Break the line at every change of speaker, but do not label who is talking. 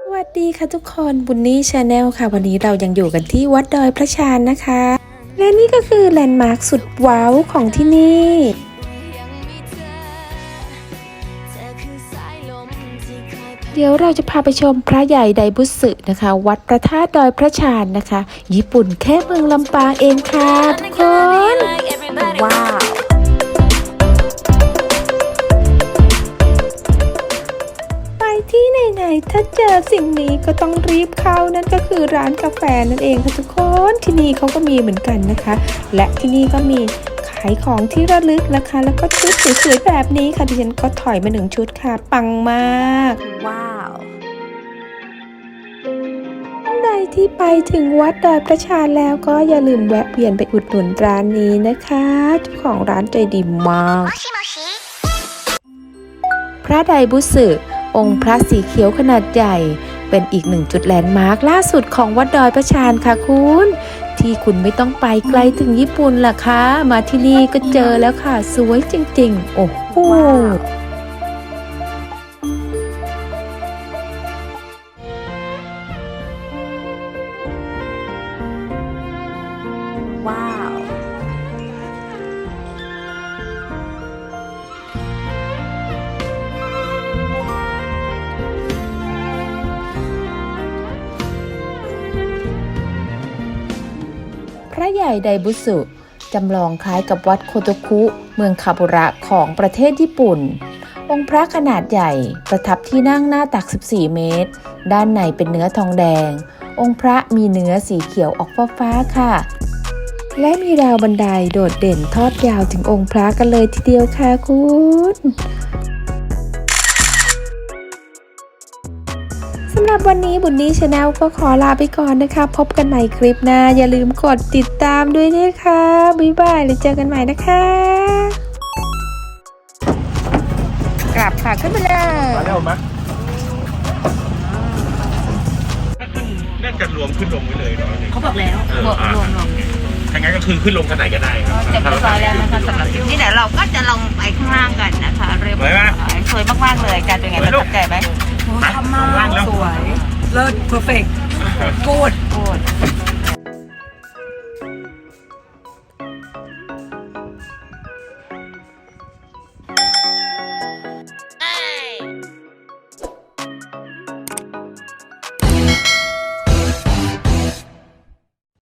สวัสดีค่ะทุกคนบุนนี่ชาแนลค่ะ วันนี้เรายังอยู่กันที่วัดดอยพระชานนะคะ และนี่ก็คือแลนด์มาร์คสุดว้าวของที่นี่เดี๋ยวเราจะพาไปชมพระใหญ่ไดบุสึนะคะ วัดพระธาตุดอยพระชานนะคะ ญี่ปุ่นแค่เมืองลำปางเองค่ะทุกคน ว้าว ไหนๆถ้าเจอสิ่งนี้ก็ต้องรีบเข้านั่นก็คือร้านกาแฟนั่นเองค่ะทุกคนที่นี่เขาก็มีเหมือนกันนะคะ และที่นี่ก็มีขายของที่ระลึกนะคะ แล้วก็ชุดสวยๆแบบนี้ค่ะดิฉันก็ถอยมาหนึ่งชุดค่ะ ปังมาก
ว้าว
ใดที่ไปถึงวัดดอยพระชานแล้วก็อย่าลืมแวะเวียนไปอุดหนุนร้านนี้นะคะเจ้าของร้านใจดีมากพระไดบุสึ องค์พระสีเขียวขนาดใหญ่ เป็นอีกหนึ่งจุดแลนด์มาร์คล่าสุดของวัดดอยพระชานค่ะคุณ ที่คุณไม่ต้องไปไกลถึงญี่ปุ่นล่ะคะมาที่นี่ก็เจอแล้วค่ะ สวยจริงๆ โอ้โห
ว้าว
พระใหญ่ไดบุสุจำลองคล้ายกับวัดโคโตคุ เมืองคาบุระของประเทศญี่ปุ่น องค์พระขนาดใหญ่ประทับที่นั่งหน้าตัก 14 เมตร ด้านในเป็นเนื้อทองแดง องค์พระมีเนื้อสีเขียวออกฟ้าๆค่ะ และมีราวบันไดโดดเด่นทอดยาวถึงองค์พระกันเลยทีเดียวค่ะคุณ รับวันนี้บุญนี้ชาแนลก็ขอลาไปก่อนนะคะ พบกันใหม่คลิปหน้า อย่าลืมกดติดตามด้วยนะคะ บ๊ายบาย แล้วเจอกันใหม่นะคะ กลับค่ะ ขึ้นไปเลย
มาแล้วมั้ยน่าจะรวมขึ้นลงไว้เลยเนาะ
เขาบอกแล้ว
เออ
บอกรวมรวม
ถ้างั้นก็คือขึ้นลงขนาดก็ได้ครับ
เสร็จเรียบร้อยแล้วนะคะสำหรับคลิปนี้เดี๋ยวเราก็จะลงไปข้างล่างกันนะคะ เรียบร้อยสวยมากๆเลยการเป็นไงประทับใจไหม
มา